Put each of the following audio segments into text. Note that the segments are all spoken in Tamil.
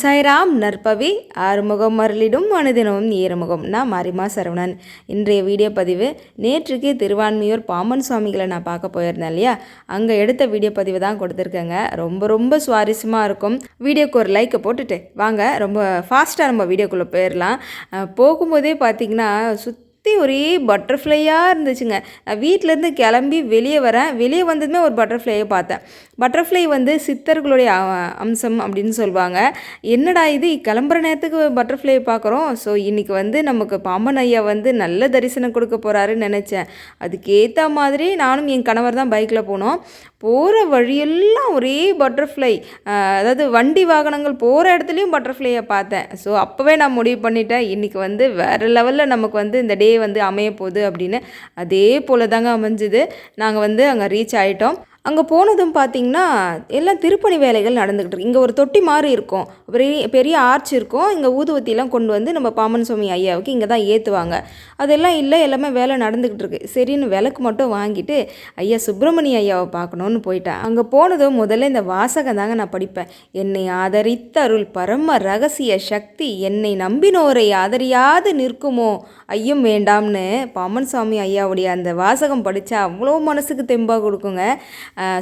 சைராம் சாய்ராம் நற்பவி. ஆறுமுகம் மருளிடும் மனிதனும் ஈரமுகம் நான் மாரிமா சரவணன். இன்றைய வீடியோ பதிவு நேற்றுக்கு திருவான்மியூர் பாமன் சுவாமிகளை நான் பார்க்க போயிருந்தேன் இல்லையா? அங்கே எடுத்த வீடியோ பதிவு தான் கொடுத்துருக்கேங்க. ரொம்ப ரொம்ப சுவாரஸ்யமாக இருக்கும். வீடியோக்கு ஒரு லைக்கை போட்டுட்டு வாங்க. ரொம்ப ஃபாஸ்ட்டாக நம்ம வீடியோக்குள்ளே போயிடலாம் போகும்போதே பார்த்தீங்கன்னா சுத் சுற்றி ஒரே பட்டர்ஃப்ளையாக இருந்துச்சுங்க. நான் வீட்டிலேருந்து கிளம்பி வெளியே வரேன். வெளியே வந்ததுமே ஒரு பட்டர்ஃப்ளையை பார்த்தேன். பட்டர்ஃப்ளை வந்து சித்தர்களுடைய அம்சம் அப்படின்னு சொல்லுவாங்க என்னடா இது? கிளம்புற நேரத்துக்கு பட்டர்ஃப்ளை பார்க்குறோம். ஸோ இன்றைக்கி வந்து நமக்கு பாம்பன் ஐயா வந்து நல்ல தரிசனம் கொடுக்க போகிறாருன்னு நினச்சேன். அதுக்கேற்ற மாதிரி நானும் என் கணவர் தான் பைக்கில் போனோம். போகிற வழியெல்லாம் ஒரே பட்டர்ஃப்ளை அதாவது வண்டி வாகனங்கள் போகிற இடத்துலையும் பட்டர்ஃப்ளையை பார்த்தேன். ஸோ அப்போவே நான் முடிவு பண்ணிட்டேன். இன்றைக்கி வந்து வேறு லெவலில் நமக்கு வந்து இந்த டே வந்து அமைய போகுது அப்படின்னு. அதே போல் தாங்க அமைஞ்சுது. நாங்கள் வந்து அங்கே ரீச் ஆகிட்டோம் அங்கே போனதும் பார்த்தீங்கன்னா எல்லாம் திருப்பணி வேலைகள் நடந்துக்கிட்டு இருக்கு. இங்கே ஒரு தொட்டி மாதிரி இருக்கும். பெரிய பெரிய ஆர்ச் இருக்கும். இங்கே ஊதுவத்திலாம் கொண்டு வந்து நம்ம பாமன் சுவாமி ஐயாவுக்கு இங்கே தான் ஏற்றுவாங்க அதெல்லாம் இல்லை எல்லாமே வேலை நடந்துக்கிட்டு இருக்கு. சரின்னு விளக்கு மட்டும் வாங்கிட்டு ஐயா சுப்பிரமணிய ஐயாவை பார்க்கணுன்னு போயிட்டேன். அங்கே போனதும் முதல்ல இந்த வாசகம் தாங்க நான் படிப்பேன். என்னை ஆதரித்த அருள் பரம ரகசிய சக்தி என்னை நம்பினோரை ஆதரியாது நிற்குமோ? ஐயம் வேண்டாம்னு. பாமன் சுவாமி ஐயாவுடைய அந்த வாசகம் படித்தா அவ்வளோ மனசுக்கு தெம்பாக கொடுக்குங்க.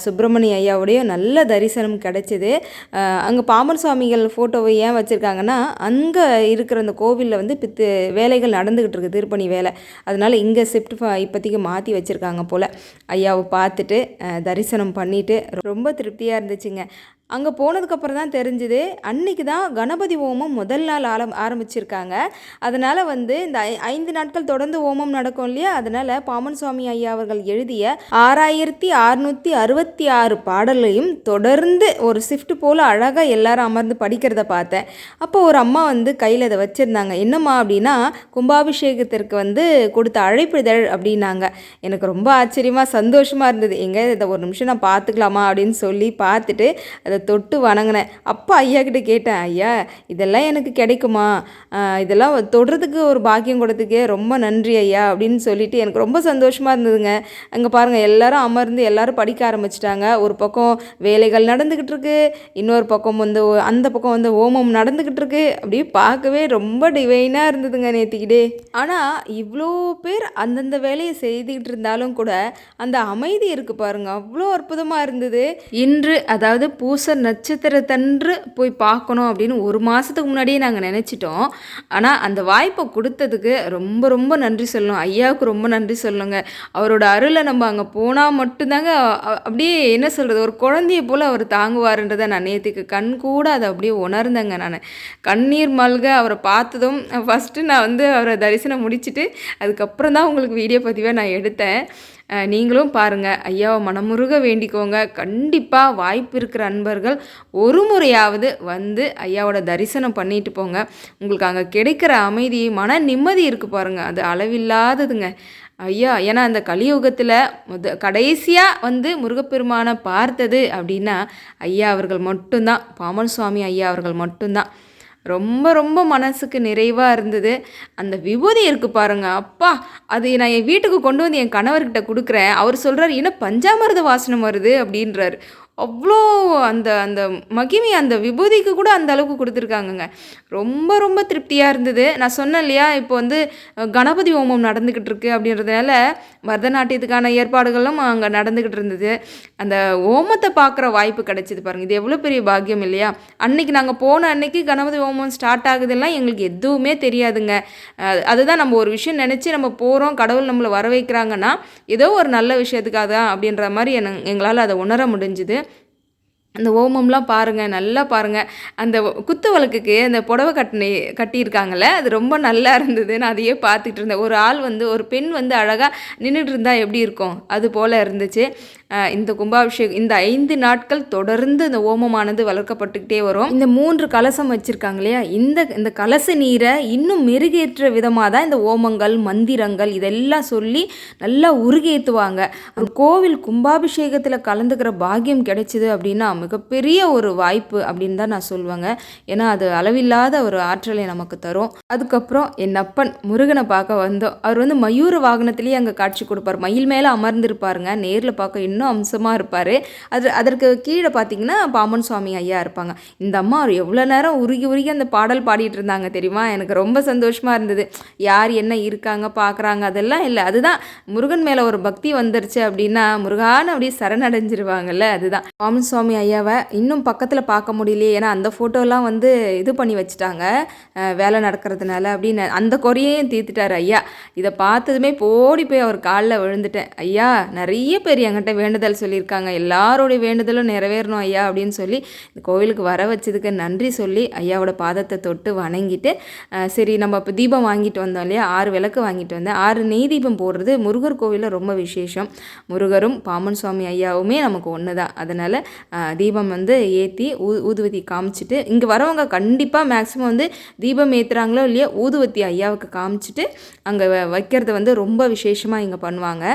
சுப்பிரமணிய ஐயாவுடைய நல்ல தரிசனம் கிடைச்சிது. அங்கே பாமன் சுவாமிகள் ஃபோட்டோவை ஏன் வச்சுருக்காங்கன்னா அங்கே இருக்கிற அந்த கோவிலில் வந்து பித்து வேலைகள் நடந்துக்கிட்டு இருக்கு திருப்பணி வேலை. அதனால் இங்கே ஷிஃப்ட் இப்போதைக்கு மாற்றி வச்சுருக்காங்க போல். ஐயாவை பார்த்துட்டு தரிசனம் பண்ணிவிட்டு ரொம்ப திருப்தியாக இருந்துச்சுங்க. அங்கே போனதுக்கப்புறம் தான் தெரிஞ்சுது. அன்னைக்கு தான் கணபதி ஓமம் முதல் நாள் ஆரம் ஆரம்பிச்சிருக்காங்க. அதனால் வந்து இந்த ஐ- ஐந்து நாட்கள் தொடர்ந்து ஓமம் நடக்கும் இல்லையா? அதனால் பாமன் சுவாமி ஐயா அவர்கள் எழுதிய ஆறாயிரத்தி அறுநூற்றி அறுபத்தி ஆறு பாடலையும் தொடர்ந்து ஒரு ஷிஃப்ட் போல் அழகாக எல்லாரும் அமர்ந்து படிக்கிறத பார்த்தேன். அப்போ ஒரு அம்மா வந்து கையில் இதை வச்சுருந்தாங்க. என்னம்மா அப்படின்னா கும்பாபிஷேகத்திற்கு வந்து கொடுத்த அழைப்பிதழ் அப்படின்னாங்க. எனக்கு ரொம்ப ஆச்சரியமாக சந்தோஷமாக இருந்தது. எங்கே இதை ஒரு நிமிஷம் நான் பார்த்துக்கலாமா? அப்படின்னு சொல்லி பார்த்துட்டு அதை தொட்டு வணங்கினேன். அப்போ ஐயா கிட்ட கேட்டேன் ஐயா இதெல்லாம் எனக்கு கிடைக்குமா? இதெல்லாம் தொடுறதுக்கு ஒரு பாக்கியம் கொடுத்துக்கே ரொம்ப நன்றி ஐயா அப்படின்னு சொல்லிட்டு எனக்கு ரொம்ப சந்தோஷமாக இருந்ததுங்க. அங்கே பாருங்கள் எல்லாரும் அமர்ந்து எல்லாரும் படிக்க ஆரம்பிச்சிட்டாங்க. ஒரு பக்கம் வேலைகள் நடந்துக்கிட்டு இருக்கு இன்னொரு பக்கம் வந்து அந்த பக்கம் வந்து ஓமம் நடந்துக்கிட்டு இருக்கு. அப்படியே பார்க்கவே ரொம்ப டிவைனாக இருந்ததுங்க நேற்றுக்கிட்டே ஆனால் இவ்வளோ பேர் அந்தந்த வேலையை செய்துக்கிட்டு இருந்தாலும் கூட அந்த அமைதி இருக்குது பாருங்க அவ்வளோ அற்புதமாக இருந்தது. இன்று அதாவது பூச நட்சத்திரத்தன்று போய் பார்க்கணும் அப்படின்னு ஒரு மாதத்துக்கு முன்னாடியே நாங்கள் நினச்சிட்டோம். ஆனால் அந்த வாய்ப்பை கொடுத்ததுக்கு ரொம்ப ரொம்ப நன்றி சொல்லணும். ஐயாவுக்கு ரொம்ப நன்றி சொல்லுங்க. அவரோட அருளை நம்ம அங்கே போனால் மட்டும்தாங்க அப்படியே என்ன சொல்கிறது ஒரு குழந்தைய போல் அவர் தாங்குவாருன்றதை நான் நேற்றுக்கு கண் கூட அதை அப்படியே உணர்ந்தேங்க நான். கண்ணீர் மல்க அவரை பார்த்ததும் ஃபஸ்ட்டு நான் வந்து அவரை தரிசனம் முடிச்சிட்டு அதுக்கப்புறம் தான் உங்களுக்கு வீடியோ பதிவை நான் எடுத்தேன். நீங்களும் பாருங்கள் ஐயாவை மனமுருக வேண்டிக்கோங்க. கண்டிப்பாக வாய்ப்பு இருக்கிற அன்பர்கள் ஒரு முறையாவது வந்து ஐயாவோட தரிசனம் பண்ணிட்டு போங்க. உங்களுக்கு அங்கே கிடைக்கிற அமைதி மன நிம்மதி இருக்குது பாருங்கள் அது அளவில்லாததுங்க. ஐயா ஏன்னா அந்த கலியுகத்தில் முத கடைசியாக வந்து முருகப்பெருமானை பார்த்தது அப்படின்னா ஐயா அவர்கள் மட்டும்தான். பாமன் சுவாமி ஐயா அவர்கள் மட்டும்தான். ரொம்ப ரொம்ப மனசுக்கு நிறைவாக இருந்தது. அந்த விபூதி இருக்கு பாருங்க. அப்பா அது நான் என் வீட்டுக்கு கொண்டு வந்து என் கணவர்கிட்ட கொடுக்குறேன். அவர் சொல்கிறார் இன்னும் பஞ்சாமிர்த வாசனம் வருது? அப்படின்றாரு. அவ்வளோ அந்த அந்த மகிமை அந்த விபூதிக்கு கூட அந்த அளவுக்கு கொடுத்துருக்காங்கங்க. ரொம்ப ரொம்ப திருப்தியாக இருந்தது. நான் சொன்னேன் இல்லையா இப்போ வந்து கணபதி ஹோமம் நடந்துக்கிட்டு இருக்கு அப்படின்றதுனால பரதநாட்டியத்துக்கான ஏற்பாடுகளும் அங்கே நடந்துக்கிட்டு இருந்தது. அந்த ஹோமத்தை பார்க்குற வாய்ப்பு கிடைச்சிது பாருங்கள் இது எவ்வளோ பெரிய பாக்கியம் இல்லையா? அன்னைக்கு நாங்கள் போன அன்னைக்கு கணபதி ஹோமம் ஸ்டார்ட் ஆகுதெல்லாம் எங்களுக்கு எதுவுமே தெரியாதுங்க. அதுதான் நம்ம ஒரு விஷயம் நினச்சி நம்ம போகிறோம் கடவுள் நம்மளை வர வைக்கிறாங்கன்னா ஏதோ ஒரு நல்ல விஷயத்துக்காக தான் அப்படின்ற மாதிரி என எங்களால் அதை உணர முடிஞ்சுது. அந்த ஓமம்லாம் பாருங்கள் நல்லா பாருங்கள் அந்த குத்து விளக்குக்கு அந்த புடவை கட்டினி கட்டியிருக்காங்கல்ல அது ரொம்ப நல்லா இருந்தது. நான் அதையே பார்த்துட்டு இருந்தேன். ஒரு ஆள் வந்து ஒரு பெண் வந்து அழகாக நின்றுட்டு இருந்தால் எப்படி இருக்கும்? அது போல் இருந்துச்சு. இந்த கும்பாபிஷேகம் இந்த ஐந்து நாட்கள் தொடர்ந்து இந்த ஓமமானது வளர்க்கப்பட்டுக்கிட்டே வரும். இந்த மூன்று கலசம் வச்சுருக்காங்க இல்லையா? இந்த இந்த கலச நீரை இன்னும் மெருகேற்ற விதமாக தான் இந்த ஓமங்கள் மந்திரங்கள் இதெல்லாம் சொல்லி நல்லா உருகேற்றுவாங்க கோவில் கும்பாபிஷேகத்தில் கலந்துக்கிற பாக்கியம் கிடைச்சிது அப்படின்னா மிகப்பெரிய ஒரு வாய்ப்பு அப்படின்னு தான் நான் சொல்லுவேங்க. ஏன்னா அது அளவில்லாத ஒரு ஆற்றலை நமக்கு தரும். அதுக்கப்புறம் என் அப்பன் முருகனை பார்க்க வந்தோம். அவர் வந்து மயூர வாகனத்திலேயே அங்கே காட்சி கொடுப்பார். மயில் மேலே அமர்ந்திருப்பாருங்க. நேரில் பார்க்க இன்னும் அம்சமாக இருப்பார். அது அதற்கு கீழே பார்த்தீங்கன்னா பாமன் சுவாமி ஐயா இருப்பாங்க. இந்த அம்மா அவர் எவ்வளோ நேரம் உருகி உருகி அந்த பாடல் பாடிட்டு இருந்தாங்க தெரியுமா? எனக்கு ரொம்ப சந்தோஷமாக இருந்தது. யார் என்ன இருக்காங்க பார்க்குறாங்க அதெல்லாம் இல்லை. அதுதான் முருகன் மேலே ஒரு பக்தி வந்துருச்சு அப்படின்னா முருகான்னு அப்படியே சரணடைஞ்சிருவாங்கல்ல அதுதான். பாமன் சுவாமி ஐயாவை இன்னும் பக்கத்தில் பார்க்க முடியலையே. ஏன்னா அந்த ஃபோட்டோலாம் வந்து இது பண்ணி வச்சுட்டாங்க. வேலை நடக்கிறதுனால அப்படின்னு அந்த குறையையும் தீர்த்துட்டார் ஐயா. இதை பார்த்ததுமே போடி போய் அவர் காலில் விழுந்துட்டேன். ஐயா நிறைய பேர் என்கிட்ட வேண்டுதல் சொல்லியிருக்காங்க. எல்லாரோடைய வேண்டுதலும் நிறைவேறணும் ஐயா அப்படின்னு சொல்லி இந்த கோவிலுக்கு வர வச்சதுக்கு நன்றி சொல்லி ஐயாவோட பாதத்தை தொட்டு வணங்கிட்டு சரி நம்ம இப்போ தீபம் வாங்கிட்டு வந்தோம் இல்லையா? ஆறு விளக்கு வாங்கிட்டு வந்தேன். ஆறு நெய் தீபம் போடுறது முருகர் கோவிலில் ரொம்ப விசேஷம். முருகரும் பாமன் சுவாமி ஐயாவுமே நமக்கு ஒன்று தான் அதனால் தீபம் வந்து ஏற்றி ஊ ஊதுவத்தி காமிச்சிட்டு இங்கே வரவங்க கண்டிப்பாக மேக்ஸிமம் வந்து தீபம் ஏற்றுறாங்களோ இல்லையோ ஊதுவத்தி ஐயாவுக்கு காமிச்சிட்டு அங்கே வைக்கிறது வந்து ரொம்ப விசேஷமாக இங்கே பண்ணுவாங்க.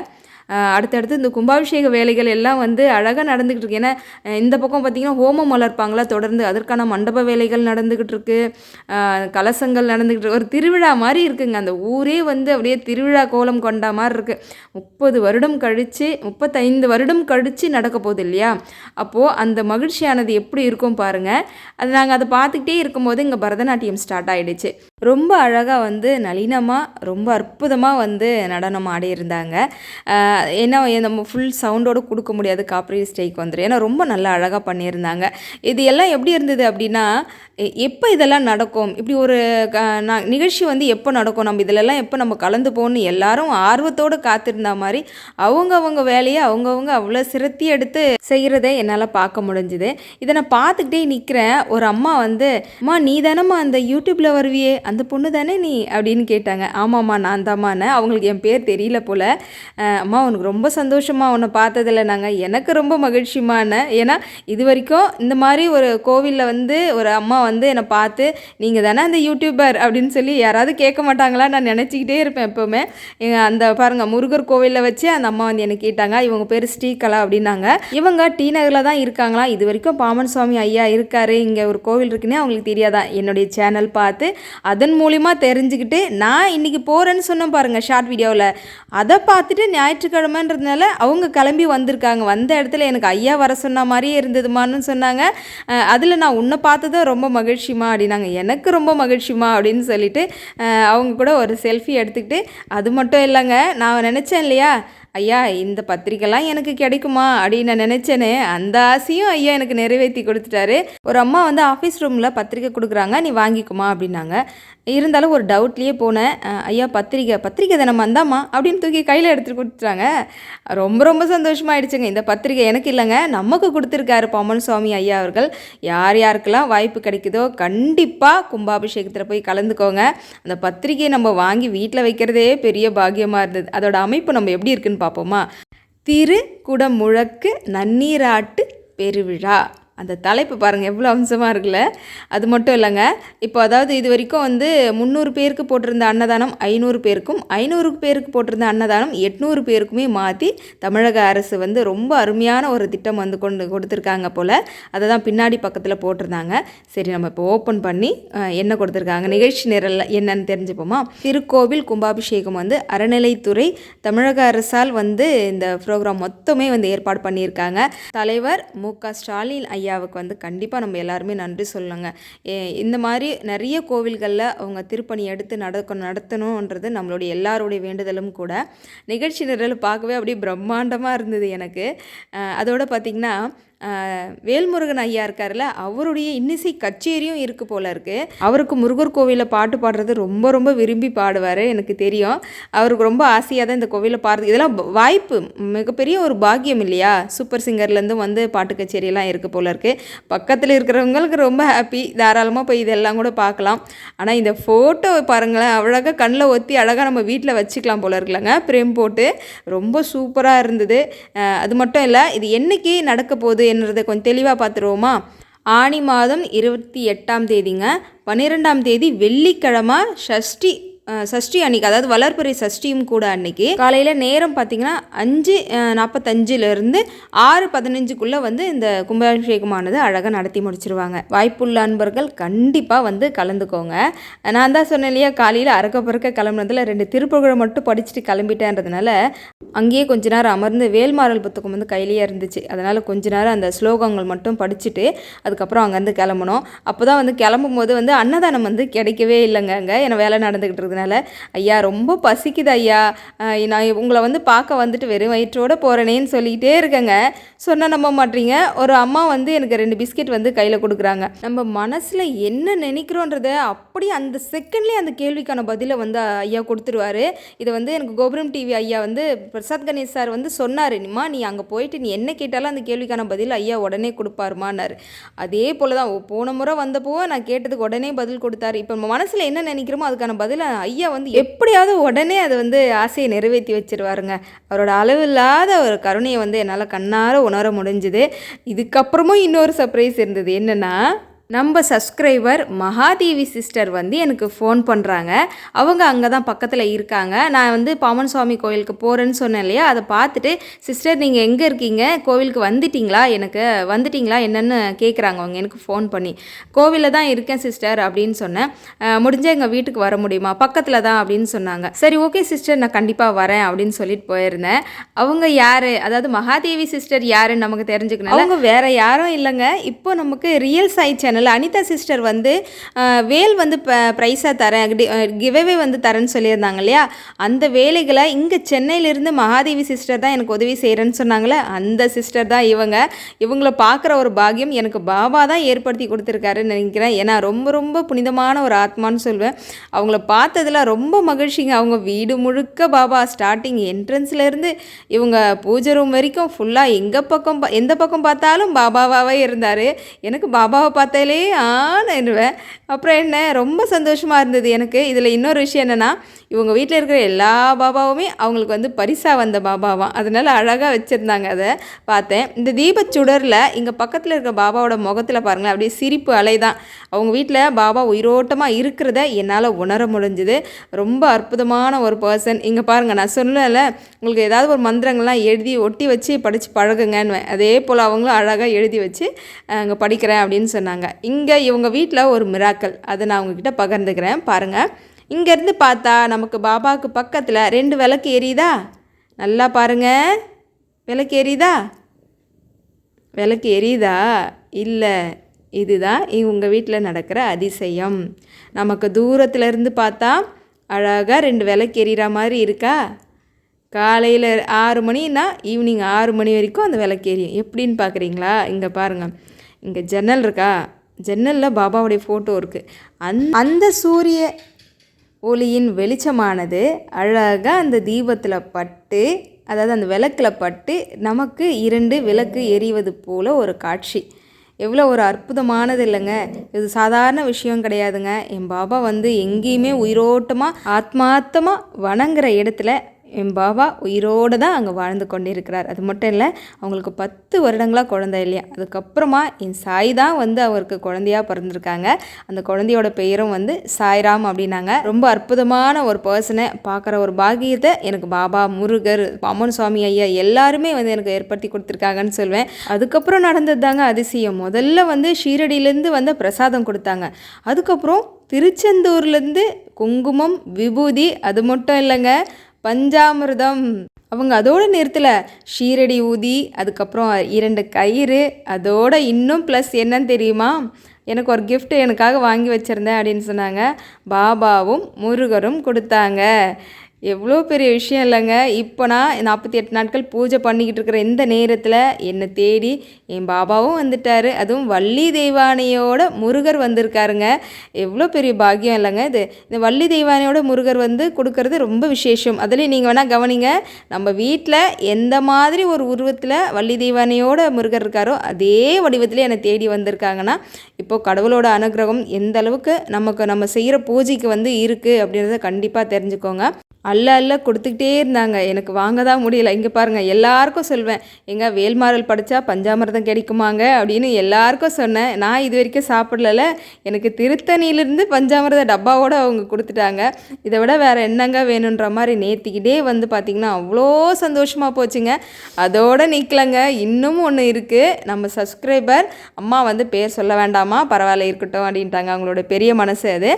அடுத்தடுத்து இந்த கும்பாபிஷேக வேலைகள் எல்லாம் வந்து அழகாக நடந்துக்கிட்டு இருக்கு. ஏன்னா இந்த பக்கம் பார்த்திங்கன்னா ஹோமம் வளர்ப்பாங்களா தொடர்ந்து. அதற்கான மண்டப வேலைகள் நடந்துக்கிட்டு இருக்கு. கலசங்கள் நடந்துக்கிட்டு இருக்கு. ஒரு திருவிழா மாதிரி இருக்குங்க. அந்த ஊரே வந்து அப்படியே திருவிழா கோலம் கொண்ட மாதிரி இருக்குது முப்பது வருடம் கழித்து முப்பத்தைந்து வருடம் கழித்து நடக்க போகுது இல்லையா? அப்போது அந்த மகிழ்ச்சியானது எப்படி இருக்கும் பாருங்கள் அது நாங்கள் அதை பார்த்துக்கிட்டே இருக்கும்போது இங்கே பரதநாட்டியம் ஸ்டார்ட் ஆகிடுச்சு ரொம்ப அழகாக வந்து நளினமாக ரொம்ப அற்புதமாக வந்து நடனம் ஆடியிருந்தாங்க. ஆஹ் ஏன்னா நம்ம ஃபுல் சவுண்டோடு கொடுக்க முடியாது காப்பரி ஸ்டேக் வந்துடும் ஏன்னா ரொம்ப நல்லா அழகாக பண்ணியிருந்தாங்க. இது எல்லாம் எப்படி இருந்தது அப்படின்னா எ- எப்போ இதெல்லாம் நடக்கும்? இப்படி ஒரு க- நிகழ்ச்சி வந்து எப்போ நடக்கும்? நம்ம இதிலெல்லாம் எப்போ நம்ம கலந்து போகணும்னு எல்லாரும் ஆர்வத்தோடு காத்திருந்த மாதிரி அவங்கவுங்க வேலையை அவங்கவுங்க அவ்வளோ சிரத்தி எடுத்து செய்கிறத என்னால் பார்க்க முடிஞ்சுது. இதை நான் பார்த்துக்கிட்டே நிற்கிறேன் ஒரு அம்மா வந்து அம்மா நீ தானம்மா அந்த யூடியூப்பில் வருவியே? அந்த பொண்ணு தானே நீ அப்படின்னு கேட்டாங்க. ஆமாம்மா நான் தாம்மாண்ணே அவங்களுக்கு என் பேர் தெரியல போல். அம்மா உனக்கு ரொம்ப சந்தோஷமாக உன்னை பார்த்ததில்ல நாங்கள் எனக்கு ரொம்ப மகிழ்ச்சிமான்னு ஏன்னா இது வரைக்கும் இந்த மாதிரி ஒரு கோவிலில் வந்து ஒரு அம்மா வந்து என்னை பார்த்து நீங்கள் தானே அந்த யூடியூபர் அப்படின்னு சொல்லி யாராவது கேட்க மாட்டாங்களா? நான் நினச்சிக்கிட்டே இருப்பேன் எப்போவுமே. அந்த பாருங்கள் முருகர் கோவிலில் வச்சு அந்த அம்மா வந்து என்னை கேட்டாங்க. இவங்க பேர் ஸ்ரீகலா அப்படின்னாங்க. இவங்க டி நகரில் தான் இருக்காங்களா? இது வரைக்கும் பாமன் சுவாமி ஐயா இருக்காரு. இங்கே ஒரு கோவில் இருக்குன்னே அவங்களுக்கு தெரியாதான் என்னுடைய சேனல் பார்த்து அது அதன் மூலிமா தெரிஞ்சுக்கிட்டு நான் இன்றைக்கி போகிறேன்னு சொன்னேன் பாருங்கள் ஷார்ட் வீடியோவில் அதை பார்த்துட்டு ஞாயிற்றுக்கிழமைன்றதுனால அவங்க கிளம்பி வந்திருக்காங்க. வந்த இடத்துல எனக்கு ஐயா வர சொன்ன மாதிரியே இருந்ததுமான்னு சொன்னாங்க. அதில் நான் உன்னை பார்த்ததும் ரொம்ப மகிழ்ச்சிமா அப்படின்னாங்க. எனக்கு ரொம்ப மகிழ்ச்சிமா அப்படின்னு சொல்லிட்டு அவங்க கூட ஒரு செல்ஃபி எடுத்துக்கிட்டு அது மட்டும் இல்லைங்க நான் நினச்சேன் இல்லையா? ஐயா இந்த பத்திரிக்கைலாம் எனக்கு கிடைக்குமா அப்படின்னு நான் நினச்சேனே. அந்த ஆசையும் ஐயா எனக்கு நிறைவேற்றி கொடுத்துட்டாரு. ஒரு அம்மா வந்து ஆஃபீஸ் ரூமில் பத்திரிக்கை கொடுக்குறாங்க நீ வாங்கிக்குமா அப்படின்னாங்க. இருந்தாலும் ஒரு டவுட்லேயே போனேன். ஐயா பத்திரிக்கை பத்திரிக்கை தானம்மா இந்தாம்மா அப்படின்னு தூக்கி கையில் எடுத்துகிட்டு கொடுத்துட்டாங்க. ரொம்ப ரொம்ப சந்தோஷமாயிடுச்சுங்க இந்த பத்திரிக்கை எனக்கு இல்லைங்க. நமக்கு கொடுத்துருக்காரு பொம்மன் சுவாமி ஐயா அவர்கள். யார் யாருக்கெல்லாம் வாய்ப்பு கிடைக்குதோ கண்டிப்பாக கும்பாபிஷேகத்தில் போய் கலந்துக்கோங்க. அந்த பத்திரிக்கையை நம்ம வாங்கி வீட்டில் வைக்கிறதே பெரிய பாக்கியமாக இருந்தது. அதோட அமைப்பு நம்ம எப்படி இருக்குன்னு பார்ப்போமா? திரு குடமுழக்கு நன்னீராட்டு பெருவிழா. அந்த தலைப்பு பாருங்கள் எவ்வளோ அம்சமாக இருக்குல்ல? அது மட்டும் இல்லைங்க. இப்போ அதாவது இது வரைக்கும் வந்து முந்நூறு பேருக்கு போட்டிருந்த அன்னதானம் ஐநூறு பேருக்கும் ஐநூறு பேருக்கு போட்டிருந்த அன்னதானம் எட்நூறு பேருக்குமே மாற்றி தமிழக அரசு வந்து ரொம்ப அருமையான ஒரு திட்டம் வந்து கொண்டு கொடுத்துருக்காங்க போல். அதை தான் பின்னாடி பக்கத்தில் போட்டிருந்தாங்க. சரி நம்ம இப்போ ஓப்பன் பண்ணி என்ன கொடுத்துருக்காங்க? நிகழ்ச்சி நிரல் என்னன்னு தெரிஞ்சுப்போமா? திருக்கோவில் கும்பாபிஷேகம் வந்து அறநிலைத்துறை தமிழக அரசால் வந்து இந்த ப்ரோக்ராம் மொத்தமே வந்து ஏற்பாடு பண்ணியிருக்காங்க. தலைவர் மு க ஸ்டாலின் ஐயா ஐயாவுக்கு வந்து கண்டிப்பாக நம்ம எல்லாருமே நன்றி சொல்லணுங்க. ஏ- இந்த மாதிரி நிறைய கோவில்களில் அவங்க திருப்பணி எடுத்து நடக்க நடத்தணுன்றது நம்மளுடைய எல்லாருடைய வேண்டுதலும் கூட. நிகழ்ச்சி நிரல் பார்க்கவே அப்படியே பிரம்மாண்டமாக இருந்தது எனக்கு. அதோடு அதோட பார்த்திங்கன்னா வேல்முருகன் ஐயா இருக்கார்ல அவருடைய இன்னிசை கச்சேரியும் இருக்கு போல இருக்கு. அவருக்கு முருகர் கோவிலில் பாட்டு பாடுறது ரொம்ப ரொம்ப விரும்பி பாடுவார் எனக்கு தெரியும். அவருக்கு ரொம்ப ஆசையாக தான் இந்த கோவிலில் பாடுறது. இதெல்லாம் வாய்ப்பு மிகப்பெரிய ஒரு பாக்கியம் இல்லையா? சூப்பர் சிங்கர்லேருந்து வந்து பாட்டு கச்சேரியெல்லாம் இருக்குது போல இருக்கு. பக்கத்தில் இருக்கிறவங்களுக்கு ரொம்ப ஹாப்பி தாராளமாக போய் இதெல்லாம் கூட பார்க்கலாம். ஆனால் இந்த ஃபோட்டோ பாருங்களேன் அழகாக கண்ணில் ஒத்தி அழகாக நம்ம வீட்டில் வச்சுக்கலாம் போல இருக்குல்லங்க. பிரேம் போட்டு ரொம்ப சூப்பராக இருந்தது. அது மட்டும் இல்லை இது என்னைக்கு நடக்க போகுது என்றதை கொஞ்சம் தெளிவாக பார்த்துருவோமா ஆனி மாதம் இருபத்தி எட்டாம் தேதிங்க. பன்னிரெண்டாம் தேதி வெள்ளிக்கிழமை ஷஷ்டி சஷ்டி அன்னைக்கு அதாவது வளர்பிறை சஷ்டியும் கூட அன்னைக்கு காலையில் நேரம் பார்த்தீங்கன்னா அஞ்சு நாற்பத்தஞ்சிலிருந்து ஆறு பதினஞ்சுக்குள்ளே வந்து இந்த கும்பாபிஷேகமானது அழகாக நடத்தி முடிச்சிருவாங்க. வாய்ப்புள்ள அன்பர்கள் கண்டிப்பாக வந்து கலந்துக்கோங்க. நான் தான் சொன்னேன் இல்லையா காலையில் அறக்க பறக்க கிளம்புனதில் ரெண்டு திருப்புகழை மட்டும் படிச்சுட்டு கிளம்பிட்டேன்றதுனால அங்கேயே கொஞ்ச நேரம் அமர்ந்து வேல்மாறல் புத்தகம் வந்து கையிலேயே இருந்துச்சு. அதனால் கொஞ்ச நேரம் அந்த ஸ்லோகங்கள் மட்டும் படிச்சுட்டு அதுக்கப்புறம் அங்கேருந்து கிளம்பணும் அப்போ தான் வந்து கிளம்பும் போது வந்து அன்னதானம் வந்து கிடைக்கவே இல்லைங்க அங்கே ஏன்னா வேலை நடந்துக்கிட்டு இருக்கிறதுனால ஐயா ரொம்ப பசிக்குது ஐயா. நான் உங்களை வந்து பார்க்க வந்துட்டு வெறும் வயிற்றோடு போகிறேனேன்னு சொல்லிக்கிட்டே இருக்கேங்க. சொன்னால் நம்ப மாட்டீங்க ஒரு அம்மா வந்து எனக்கு ரெண்டு பிஸ்கெட் வந்து கையில் கொடுக்குறாங்க. நம்ம மனசில் என்ன நினைக்கிறோன்றத அப்படியே அந்த செகண்ட்லேயே அந்த கேள்விக்கான பதிலை வந்து ஐயா கொடுத்துருவாரு. இதை வந்து எனக்கு கோபுரம் டிவி ஐயா வந்து பிரசாத் கணேஷ் சார் வந்து சொன்னார். நிம்மா நீ அங்கே போயிட்டு நீ என்ன கேட்டாலும் அந்த கேள்விக்கான பதில் ஐயா உடனே கொடுப்பாருமானார் அதே போல் தான் போன முறை வந்தப்போ நான் கேட்டதுக்கு உடனே பதில் கொடுத்தாரு. இப்போ நம்ம மனசில் என்ன நினைக்கிறோமோ அதுக்கான பதில் ஐயா வந்து எப்படியாவது உடனே அதை வந்து ஆசையை நிறைவேற்றி வச்சிருவாருங்க. அவரோட அளவில்லாத ஒரு கருணையை வந்து என்னால் கண்ணார உணர முடிஞ்சுது. இதுக்கப்புறமும் இன்னொரு சர்ப்ரைஸ் இருந்தது. என்னென்னா நம்ம சப்ஸ்கிரைபர் மகாதேவி சிஸ்டர் வந்து எனக்கு ஃபோன் பண்ணுறாங்க அவங்க அங்கே தான் பக்கத்தில் இருக்காங்க. நான் வந்து பாமன் சுவாமி கோயிலுக்கு போகிறேன்னு சொன்னேன் இல்லையா? அதை பார்த்துட்டு சிஸ்டர் நீங்கள் எங்கே இருக்கீங்க? கோவிலுக்கு வந்துட்டிங்களா? எனக்கு வந்துட்டிங்களா? என்னென்னு கேட்குறாங்க அவங்க. எனக்கு ஃபோன் பண்ணி கோவிலில் தான் இருக்கேன் சிஸ்டர் அப்படின்னு சொன்னேன். முடிஞ்சால் எங்கள் வீட்டுக்கு வர முடியுமா? பக்கத்தில் தான் அப்படின்னு சொன்னாங்க. சரி ஓகே சிஸ்டர் நான் கண்டிப்பாக வரேன் அப்படின்னு சொல்லிட்டு போயிருந்தேன். அவங்க யார்? அதாவது மகாதேவி சிஸ்டர் யாருன்னு நமக்கு தெரிஞ்சுக்கணும் அவங்க வேறு யாரும் இல்லைங்க. இப்போ நமக்கு real Sai channel Anitha sister வந்து வேல் வந்து ப்ரைஸாக தரேன் கிவ்வே வந்து தரேன்னு சொல்லியிருந்தாங்க இல்லையா? அந்த வேலைகளை இங்கே சென்னையிலேருந்து மகாதேவி சிஸ்டர் தான் எனக்கு உதவி செய்கிறேன்னு சொன்னாங்களே அந்த சிஸ்டர் தான் இவங்க. இவங்கள பார்க்குற ஒரு பாக்கியம் எனக்கு பாபா தான் ஏற்படுத்தி கொடுத்துருக்காருன்னு நினைக்கிறேன். ஏன்னா ரொம்ப ரொம்ப புனிதமான ஒரு ஆத்மான்னு சொல்வேன். அவங்கள பார்த்ததுல ரொம்ப மகிழ்ச்சிங்க. அவங்க வீடு முழுக்க பாபா ஸ்டார்டிங் என்ட்ரன்ஸ்லேருந்து இவங்க பூஜை ரூம் வரைக்கும் ஃபுல்லாக எங்கே பக்கம் பா- எந்த பக்கம் பார்த்தாலும் பாபாவாகவே இருந்தார். எனக்கு பாபாவை பார்த்தாலே ஆன்னுவேன் அப்புறம் என்ன? ரொம்ப சந்தோஷமாக இருந்தது எனக்கு. இதில் இன்னொரு விஷயம் என்னென்னா இவங்க வீட்டில் இருக்கிற எல்லா பாபாவுமே அவங்களுக்கு வந்து பரிசாக வந்த பாபாவாம் அதனால் அழகாக வச்சுருந்தாங்க அதை பார்த்தேன். இந்த தீபச்சுடரில் இங்கே பக்கத்தில் இருக்கிற பாபாவோட முகத்தில் பாருங்களேன். அப்படியே சிரிப்பு அலை தான் அவங்க வீட்டில் பாபா உயிரோட்டமாக இருக்கிறத என்னால் உணர முடிஞ்சுது. ரொம்ப அற்புதமான ஒரு பர்சன் இங்கே பாருங்கள் நான் சொன்னேன்ல உங்களுக்கு ஏதாவது ஒரு மந்திரங்கள்லாம் எழுதி ஒட்டி வச்சு படித்து பழகுங்கன்னு அதே போல் அவங்களும் அழகாக எழுதி வச்சு அங்கே படிக்கிறேன் அப்படின்னு சொன்னாங்க. இங்கே இவங்க வீட்டில் ஒரு மிராக்கள் அதை நான் உங்ககிட்ட பகிர்ந்துக்கிறேன். பாருங்கள் இங்கேருந்து பார்த்தா நமக்கு பாபாவுக்கு பக்கத்தில் ரெண்டு விளக்கு எரியுதா? நல்லா பாருங்கள் விளக்கு எரியுதா? விளக்கு எரியுதா? இல்லை இதுதான் இவங்க வீட்டில் நடக்கிற அதிசயம். நமக்கு தூரத்தில் இருந்து பார்த்தா அழகாக ரெண்டு விளக்கு எரியிற மாதிரி இருக்கா? காலையில் ஆறு மணின்னா ஈவினிங் ஆறு மணி வரைக்கும் அந்த விளக்கு எரியும். எப்படின்னு பார்க்குறீங்களா இங்கே பாருங்கள் இங்கே ஜன்னல் இருக்கா? ஜன்னலில் பாபாவுடைய ஃபோட்டோ இருக்குது அந் அந்த சூரிய ஒளியின் வெளிச்சமானது அழகாக அந்த தீபத்தில் பட்டு அதாவது அந்த விளக்கில் பட்டு நமக்கு இரண்டு விளக்கு எரிவது போல் ஒரு காட்சி. எவ்வளோ ஒரு அற்புதமானது இல்லைங்க. இது சாதாரண விஷயம் கிடையாதுங்க. என் பாபா வந்து எங்கேயுமே உயிரோட்டமாக ஆத்மார்த்தமாக வணங்குற இடத்துல என் பாபா உயிரோடு தான் அங்கே வாழ்ந்து கொண்டிருக்கிறார். அது மட்டும் இல்லை அவங்களுக்கு பத்து வருடங்களாக குழந்தை இல்லையா? அதுக்கப்புறமா என் சாய் தான் வந்து அவருக்கு குழந்தையாக பிறந்திருக்காங்க. அந்த குழந்தையோட பெயரும் வந்து சாய்ராம் அப்படின்னாங்க. ரொம்ப அற்புதமான ஒரு பர்சனை பார்க்குற ஒரு பாகியத்தை எனக்கு பாபா முருகர் அம்மன் சுவாமி ஐயா எல்லாருமே வந்து எனக்கு ஏற்படுத்தி கொடுத்துருக்காங்கன்னு சொல்வேன். அதுக்கப்புறம் நடந்தது தாங்க அதிசயம். முதல்ல வந்து ஷீரடியிலேருந்து வந்து பிரசாதம் கொடுத்தாங்க. அதுக்கப்புறம் திருச்செந்தூர்லேருந்து குங்குமம் விபூதி அது மட்டும் இல்லைங்க பஞ்சாமிர்தம். அவங்க அதோடு நிறுத்தலை. ஷீரடி ஊதி அதுக்கப்புறம் இரண்டு கயிறு அதோட இன்னும் ப்ளஸ் என்னன்னு தெரியுமா? எனக்கு ஒரு கிஃப்ட் எனக்காக வாங்கி வச்சுருந்தேன் அப்படின்னு சொன்னாங்க. பாபாவும் முருகரும் கொடுத்தாங்க. எவ்வளோ பெரிய விஷயம் இல்லைங்க. இப்போ நான் நாற்பத்தி எட்டு நாட்கள் பூஜை பண்ணிக்கிட்டு இருக்கிற இந்த நேரத்தில் என்னை தேடி என் பாபாவும் வந்துட்டாரு. அதுவும் வள்ளி தெய்வானையோட முருகர் வந்திருக்காருங்க. எவ்வளோ பெரிய பாக்கியம் இல்லைங்க இது. இந்த வள்ளி தெய்வானையோட முருகர் வந்து கொடுக்கறது ரொம்ப விசேஷம். அதுலேயும் நீங்கள் வேணால் கவனிங்க நம்ம வீட்டில் எந்த மாதிரி ஒரு உருவத்தில் வள்ளி தெய்வானையோட முருகர் இருக்காரோ அதே வடிவத்திலே என்னை தேடி வந்திருக்காங்கன்னா இப்போ கடவுளோட அனுகிரகம் எந்த அளவுக்கு நமக்கு நம்ம செய்கிற பூஜைக்கு வந்து இருக்குது அப்படின்றத கண்டிப்பாக தெரிஞ்சுக்கோங்க. அல்ல அல்ல கொடுத்துக்கிட்டே இருந்தாங்க. எனக்கு வாங்க தான் முடியல. இங்கே பாருங்கள் எல்லாருக்கும் சொல்வேன் எங்க வேல்மாறல் படித்தா பஞ்சாமிரதம் கிடைக்குமாங்க? அப்படின்னு எல்லாருக்கும் சொன்னேன். நான் இது வரைக்கும் சாப்பிடல எனக்கு திருத்தணியிலேருந்து பஞ்சாமிர்த டப்பாவோட அவங்க கொடுத்துட்டாங்க. இதை விட வேறு என்னங்க வேணுன்ற மாதிரி நேத்திக்கிட்டே வந்து பார்த்திங்கன்னா அவ்வளோ சந்தோஷமாக போச்சுங்க. அதோடு நிற்கலங்க இன்னமும் ஒன்று இருக்குது நம்ம சப்ஸ்கிரைபர் அம்மா வந்து பேர் சொல்ல வேண்டாமா? பரவாயில்ல இருக்கட்டும் அப்படின்ட்டாங்க. அவங்களோட பெரிய மனசு அது.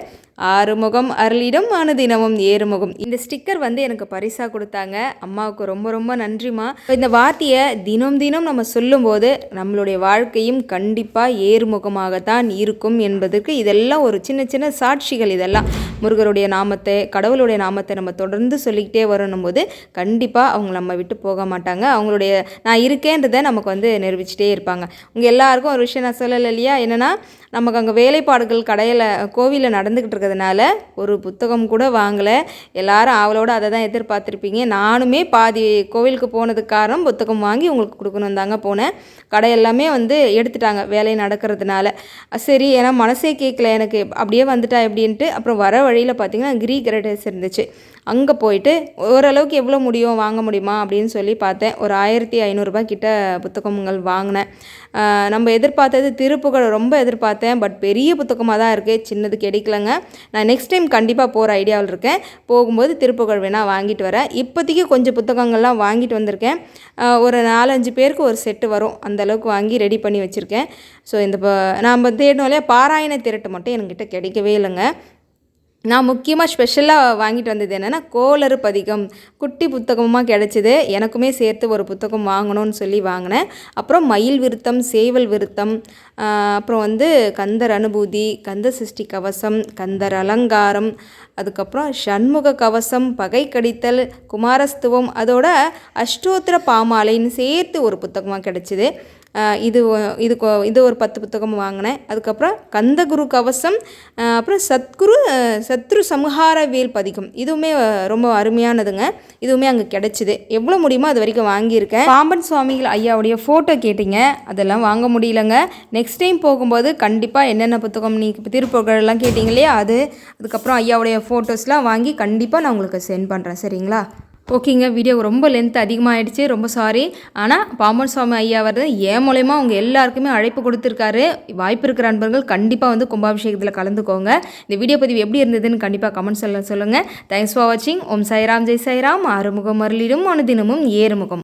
ஆறுமுகம் அருளிடம் அனுதினமும் ஏறுமுகம். இந்த ஸ்டிக்கர் வந்து எனக்கு பரிசாக கொடுத்தாங்க. அம்மாவுக்கு ரொம்ப ரொம்ப நன்றிம்மா. இந்த வார்த்தையை தினம் தினம் நம்ம சொல்லும்போது நம்மளுடைய வாழ்க்கையும் கண்டிப்பாக ஏறுமுகமாகத்தான் இருக்கும் என்பதற்கு இதெல்லாம் ஒரு சின்ன சின்ன சாட்சிகள் இதெல்லாம். முருகருடைய நாமத்தை கடவுளுடைய நாமத்தை நம்ம தொடர்ந்து சொல்லிக்கிட்டே வரணும் போது கண்டிப்பாக அவங்க நம்ம விட்டு போக மாட்டாங்க. அவங்களுடைய நான் இருக்கேன்றதை நமக்கு வந்து நிரூபிச்சிட்டே இருப்பாங்க. உங்கள் எல்லாருக்கும் ஒரு விஷயம் நான் சொல்லலை இல்லையா? என்னென்னா நமக்கு அங்கே வேலைப்பாடுகள் கடையில் கோவிலில் நடந்துக்கிட்டு இருக்கிறதுனால ஒரு புத்தகம் கூட வாங்கலை. எல்லாரும் அவளோட அதை தான் எதிர்பார்த்துருப்பீங்க. நானுமே பாதி கோவிலுக்கு போனதுக்கு காரணம் புத்தகம் வாங்கி உங்களுக்கு கொடுக்கணும் தாங்க போனேன். கடை எல்லாமே வந்து எடுத்துட்டாங்க வேலை நடக்கிறதுனால. சரி ஏன்னா மனசே கேட்கல எனக்கு. அப்படியே வந்துட்டா எப்படின்ட்டு அப்புறம் வர வழியில் பார்த்தீங்கன்னா கிரீ கிரடேஸ் இருந்துச்சு. அங்கே போயிட்டு ஓரளவுக்கு எவ்வளோ முடியும் வாங்க முடியுமா அப்படின்னு சொல்லி பார்த்தேன். ஒரு ஆயிரத்தி ஐநூறுரூபா கிட்ட புத்தகங்கள் வாங்கினேன். நம்ம எதிர்பார்த்தது திருப்புகழ் ரொம்ப எதிர்பார்த்தேன். பட் பெரிய புத்தகமாக தான் இருக்குது சின்னது கிடைக்கலங்க. நான் நெக்ஸ்ட் டைம் கண்டிப்பாக போகிற ஐடியாவில் இருக்கேன். போகும்போது திருப்புகழ் வேணால் வாங்கிட்டு வரேன். இப்போதைக்கு கொஞ்சம் புத்தகங்கள்லாம் வாங்கிட்டு வந்திருக்கேன். ஒரு நாலஞ்சு பேருக்கு ஒரு செட்டு வரும். அந்தளவுக்கு வாங்கி ரெடி பண்ணி வச்சுருக்கேன். ஸோ இந்த நாம் தேடணும் இல்லையா? பாராயண திரட்டு மட்டும் என்கிட்ட கிடைக்கவே இல்லைங்க. நான் முக்கியமாக ஸ்பெஷலாக வாங்கிட்டு வந்தது என்னென்னா கோளறு பதிகம். குட்டி புத்தகமாக கிடச்சிது. எனக்குமே சேர்த்து ஒரு புத்தகம் வாங்கணும்னு சொல்லி வாங்கினேன். அப்புறம் மயில் விருத்தம் சேவல் விருத்தம் அப்புறம் வந்து கந்தர் அனுபூதி கந்த சிருஷ்டி கவசம் கந்தர் அலங்காரம் அதுக்கப்புறம் சண்முக கவசம் பகை கடித்தல் குமாரஸ்துவம் அதோட அஷ்டோத்திர பாமாலைன்னு சேர்த்து ஒரு புத்தகமாக கிடச்சிது. இது இது இது ஒரு பத்து புத்தகம் வாங்கினேன். அதுக்கப்புறம் கந்தகுரு கவசம் அப்புறம் சத்குரு சத்ரு சம்ஹார வேல் பதிகம். இதுவுமே ரொம்ப அருமையானதுங்க. இதுவுமே அங்கே கிடச்சிது. எவ்வளோ முடியுமோ அது வரைக்கும் வாங்கியிருக்கேன். பாம்பன் சுவாமிகள் ஐயாவுடைய ஃபோட்டோ கேட்டிங்க. அதெல்லாம் வாங்க முடியலங்க. நெக்ஸ்ட் டைம் போகும்போது கண்டிப்பாக என்னென்ன புத்தகம் நீ திருப்புகழெல்லாம் கேட்டிங்க இல்லையா? அது அதுக்கப்புறம் ஐயாவுடைய ஃபோட்டோஸ்லாம் வாங்கி கண்டிப்பாக நான் உங்களுக்கு சென்ட் பண்ணுறேன் சரிங்களா? ஓகேங்க வீடியோ ரொம்ப லென்த் அதிகமாகிடுச்சு ரொம்ப சாரி ஆனால் பாம்பன் சுவாமி ஐயா வந்து ஏன் மூலயமா அவங்க எல்லாருக்குமே அழைப்பு கொடுத்துருக்காரு. வாய்ப்பு இருக்கிற அன்பர்கள் கண்டிப்பாக வந்து கும்பாபிஷேகத்தில் கலந்துக்கோங்க. இந்த வீடியோ பதிவு எப்படி இருந்ததுன்னு கண்டிப்பாக கமெண்ட் சொல்ல சொல்லுங்கள் தேங்க்ஸ் ஃபார் வாட்சிங் ஓம் சாய்ராம் ஜெய் சாய்ராம். ஆறுமுகம் அருளிடும் அனுதினமும் ஏறுமுகம்.